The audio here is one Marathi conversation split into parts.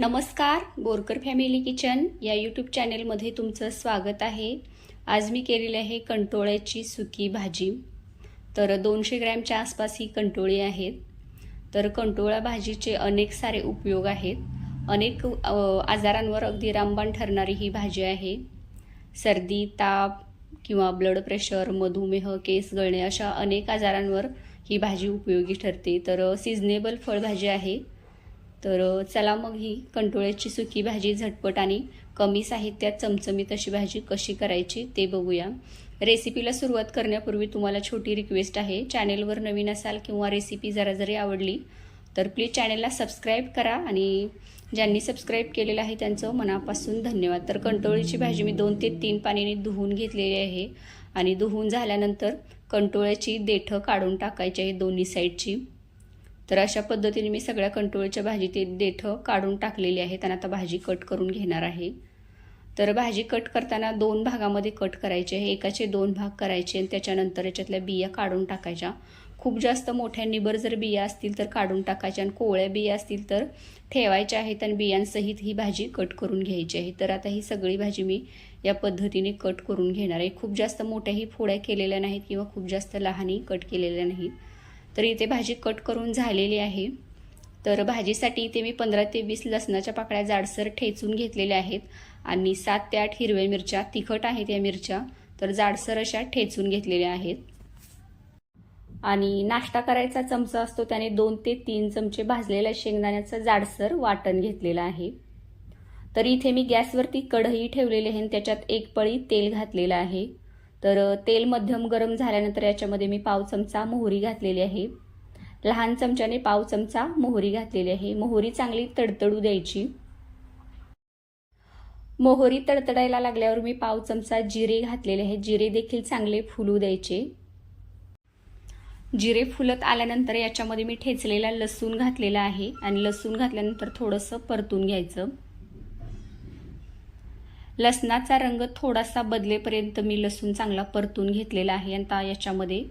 नमस्कार बोरकर फॅमिली किचन या यूट्यूब चॅनेलमध्ये तुमचं स्वागत आहे. आज मी केलेली आहे कंटोळ्याची सुकी भाजी. तर दोनशे ग्रॅमच्या आसपास ही कंटोळी आहेत. तर कंटोळा भाजीचे अनेक सारे उपयोग आहेत. अनेक आजारांवर अगदी रामबाण ठरणारी ही भाजी आहे. सर्दी ताप किंवा ब्लड प्रेशर मधुमेह केस गळणे अशा अनेक आजारांवर ही भाजी उपयोगी ठरते. तर सिजनेबल फळभाजी आहे. तर चला मग ही कंटोळ्याची सुकी भाजी झटपट आणि कमी साहित्यात चमचमीत अशी भाजी कशी करायची ते बघूया. रेसिपीला सुरुवात करण्यापूर्वी तुम्हाला छोटी रिक्वेस्ट आहे. चॅनेलवर नवीन असाल किंवा रेसिपी जरा जरी आवडली तर प्लीज चॅनेलला सबस्क्राईब करा आणि ज्यांनी सबस्क्राईब केलेलं आहे त्यांचं मनापासून धन्यवाद. तर कंटोळीची भाजी मी दोन ते तीन पाण्याने धुवून घेतलेली आहे आणि धुवून झाल्यानंतर कंटोळ्याची देठं काढून टाकायची आहे दोन्ही साईडची तर अशा पद्धतीने मी सगळ्या कंट्रोलच्या भाजी ते देठं काढून टाकलेली आहेत आणि आता भाजी कट करून घेणार आहे. तर भाजी कट करताना दोन भागामध्ये कट करायचे आहे. एकाचे दोन भाग करायचे आणि त्याच्यानंतर याच्यातल्या बिया काढून टाकायच्या. खूप जास्त मोठ्या निबर जर बिया असतील तर काढून टाकायच्या आणि कोवळ्या बिया असतील तर ठेवायच्या आहेत आणि बियांसहित ही भाजी कट करून घ्यायची आहे. तर आता ही सगळी भाजी मी या पद्धतीने कट करून घेणार आहे. खूप जास्त मोठ्याही फोड्या केलेल्या नाहीत किंवा खूप जास्त लहानही कट केलेल्या नाहीत. तर इथे भाजी कट करून झालेली आहे. तर भाजीसाठी इथे मी पंधरा ते वीस लसणाच्या पाकळ्या जाडसर ठेचून घेतलेल्या आहेत. आणि सात ते आठ हिरव्या मिरच्या तिखट आहेत या मिरच्या तर जाडसर अशा ठेचून घेतलेल्या आहेत. आणि नाश्ता करायचा चमचा असतो त्याने दोन ते तीन चमचे भाजलेल्या शेंगदाण्याचं जाडसर वाटण घेतलेलं आहे. तर इथे मी गॅसवरती कढई ठेवलेली आहे आणि त्याच्यात एक पळी तेल घातलेलं आहे. तर तेल मध्यम गरम झाल्यानंतर याच्यामध्ये मी पाव चमचा मोहरी घातलेली आहे. लहान चमच्याने पाव चमचा मोहरी घातलेली आहे. मोहरी चांगली तडतडू द्यायची. मोहरी तडतडायला लागल्यावर मी पाव चमचा जिरे घातलेले आहे जिरे देखील चांगले फुलू द्यायचे. जिरे फुलत आल्यानंतर याच्यामध्ये मी ठेचलेला लसूण घातलेला आहे आणि लसूण घातल्यानंतर थोडंसं परतून घ्यायचं. लसणाचा रंग थोडासा बदलेपर्यंत मी लसूण चांगला परतून घेतलेला आहे. आणि याच्यामध्ये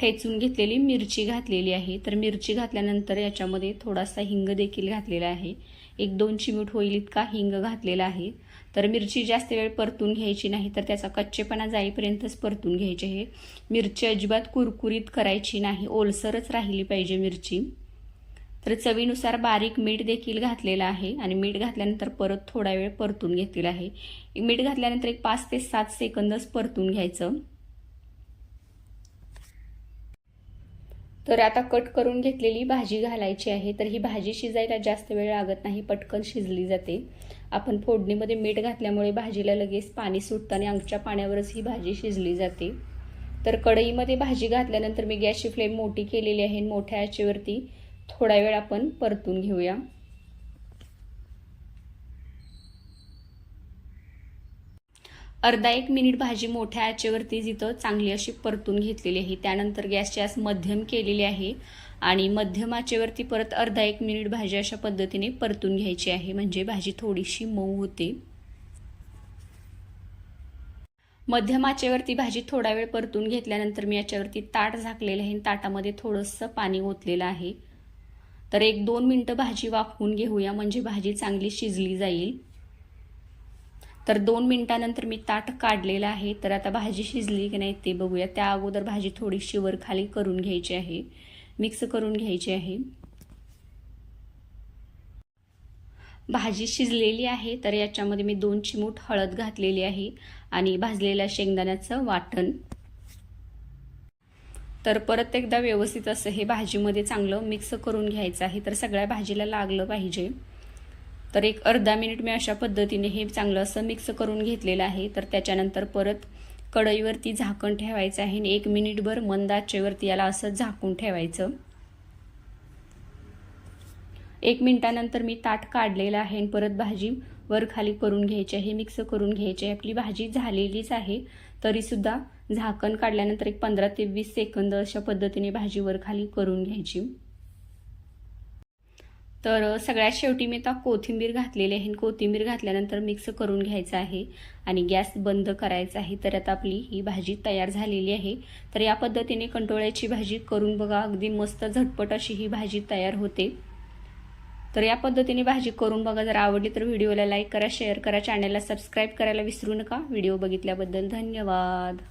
ठेचून घेतलेली मिरची घातलेली आहे. तर मिरची घातल्यानंतर याच्यामध्ये थोडासा हिंग देखील घातलेला आहे. एक दोन चिमूट होईल इतका हिंग घातलेला आहे. तर मिरची जास्त वेळ परतून घ्यायची नाही तर त्याचा कच्चेपणा जाईपर्यंतच परतून घ्यायचे हे मिरची अजिबात कुरकुरीत करायची नाही. ओलसरच राहिली पाहिजे मिरची. तर चवीनुसार बारीक मीठ देखील घातलेलं आहे आणि मीठ घातल्यानंतर परत थोडा वेळ परतून घेतलेला आहे. मीठ घातल्यानंतर एक पाच ते सात सेकंदच परतून घ्यायचं. तर आता कट करून घेतलेली भाजी घालायची आहे. तर ही भाजी शिजायला जास्त वेळ लागत नाही पटकन शिजली जाते. आपण फोडणीमध्ये मीठ घातल्यामुळे भाजीला लगेच पाणी सुटतं आणि अंगच्या पाण्यावरच ही भाजी शिजली जाते. तर कढईमध्ये भाजी घातल्यानंतर मी गॅसची फ्लेम मोठी केलेली आहे मोठ्या आचेवरती थोडा वेळ आपण परतून घेऊया. अर्धा एक मिनिट भाजी मोठ्या आचेवरती जिथं चांगली अशी परतून घेतलेली आहे. त्यानंतर गॅसची आस मध्यम केलेली आहे आणि मध्यम आचेवरती परत अर्धा एक मिनिट भाजी अशा पद्धतीने परतून घ्यायची आहे. म्हणजे भाजी थोडीशी मऊ होते. मध्यम आचेवरती भाजी थोडा वेळ परतून घेतल्यानंतर मी याच्यावरती ताट झाकलेलं आहे ताटामध्ये थोडंसं पाणी ओतलेलं आहे. तर एक दोन मिनटं भाजी वाफवून घेऊया म्हणजे भाजी चांगली शिजली जाईल. तर दोन मिनटानंतर मी ताट काढलेलं आहे तर आता भाजी शिजली की नाही ते बघूया. त्या अगोदर भाजी थोडीशी वर खाली करून घ्यायची आहे मिक्स करून घ्यायची आहे. भाजी शिजलेली आहे तर याच्यामध्ये मी दोन चिमूट हळद घातलेली आहे आणि भाजलेल्या शेंगदाण्याचं वाटण. तर परत एकदा व्यवस्थित असं हे भाजीमध्ये चांगलं मिक्स करून घ्यायचं आहे. तर सगळ्या भाजीला लागलं पाहिजे. तर एक अर्धा मिनिट मी अशा पद्धतीने हे चांगलं असं मिक्स करून घेतलेलं आहे. तर त्याच्यानंतर परत कढईवरती झाकण ठेवायचं आहे आणि एक मिनिटभर मंद आचेवरती याला असं झाकून ठेवायचं. एक मिनिटानंतर मी ताट काढलेलं आहे आणि परत भाजी वर खाली करून घ्यायची आहे मिक्स करून घ्यायची आहे. आपली भाजी झालेलीच आहे. तरीसुद्धा झाकण काढल्यानंतर एक पंधरा ते वीस सेकंद अशा पद्धतीने भाजीवर खाली करून घ्यायची. तर सगळ्यात शेवटी मी आता कोथिंबीर घातलेली आहे. कोथिंबीर घातल्यानंतर मिक्स करून घ्यायचं आहे आणि गॅस बंद करायचा आहे. तर आता आपली ही भाजी तयार झालेली आहे. तर या पद्धतीने कंटोळ्याची भाजी करून बघा. अगदी मस्त झटपट अशी ही भाजी तयार होते. तर या पद्धतीने भाजी करून बघा. जर आवडली तर व्हिडिओला लाईक करा शेअर करा चॅनलला सबस्क्राईब करायला विसरू नका. व्हिडिओ बघितल्याबद्दल धन्यवाद.